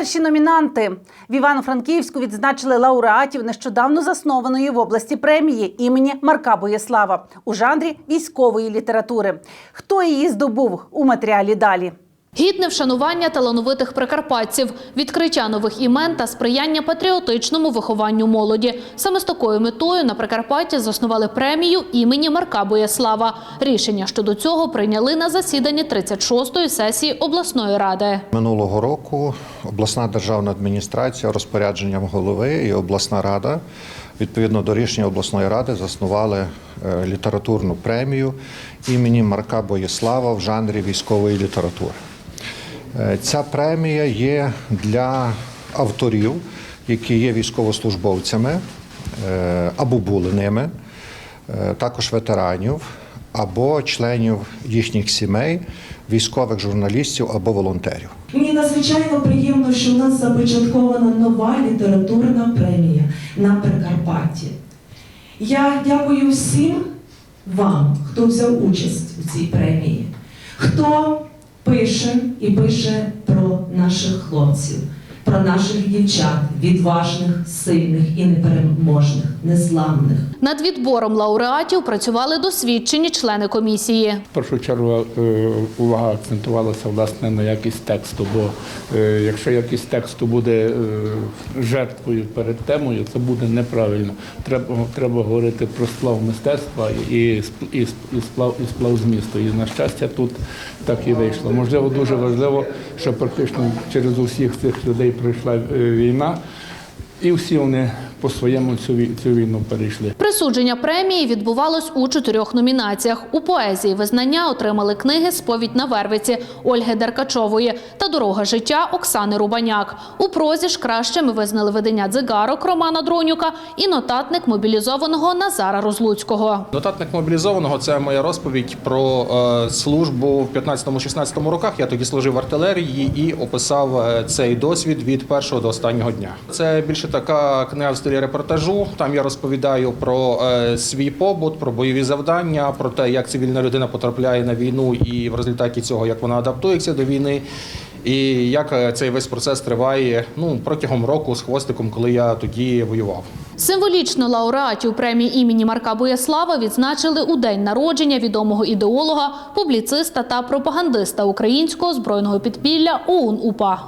Перші номінанти в Івано-Франківську відзначили лауреатів нещодавно заснованої в області премії імені Марка Боєслава у жанрі військової літератури. Хто її здобув у матеріалі далі? Гідне вшанування талановитих прикарпатців, відкриття нових імен та сприяння патріотичному вихованню молоді. Саме з такою метою на Прикарпатті заснували премію імені Марка Боєслава. Рішення щодо цього прийняли на засіданні 36-ї сесії обласної ради. Минулого року обласна державна адміністрація розпорядженням голови і обласна рада відповідно до рішення обласної ради заснували е, літературну премію імені Марка Боєслава в жанрі військової літератури. Е, Ця премія є для авторів, які є військовослужбовцями е, або були ними, е, також ветеранів або членів їхніх сімей, військових журналістів або волонтерів. Мені надзвичайно приємно, що в нас започаткована нова літературна премія на Прикарпатті. Я дякую всім вам, хто взяв участь у цій премії, хто пише і пише про наших хлопців, про наших дівчат, відважних, сильних і непереможних, незламних. Над відбором лауреатів працювали досвідчені члени комісії. В першу чергу е, увага акцентувалася власне на якість тексту, бо е, якщо якість тексту буде е, жертвою перед темою, це буде неправильно. Треба, треба говорити про сплав мистецтва і, і, і, і, сплав, і сплав змісту. І на щастя, тут так і вийшло. Можливо, дуже важливо, що практично через усіх цих людей пройшла е, війна, і всі вони по-своєму цю, вій- цю війну перейшли. Присудження премії відбувалось у чотирьох номінаціях. У поезії визнання отримали книги Сповідь на Вервиці Ольги Деркачової та Дорога життя Оксани Рубаняк. У прозі ж кращими визнали видання дзигарок Романа Дронюка і нотатник мобілізованого Назара Розлуцького. Нотатник мобілізованого це моя розповідь про е, службу в 15-16 роках. Я тоді служив в артилерії і описав е, цей досвід від першого до останнього дня. Це більше така книга в стилі репортажу. Там я розповідаю про е, свій побут, про бойові завдання, про те, як цивільна людина потрапляє на війну, і в результаті цього як вона адаптується до війни. І як е, цей весь процес триває ну протягом року з хвостиком, коли я тоді воював. Символічно лауреатів премії імені Марка Боєслава відзначили у день народження відомого ідеолога, публіциста та пропагандиста українського збройного підпілля ОУН УПА.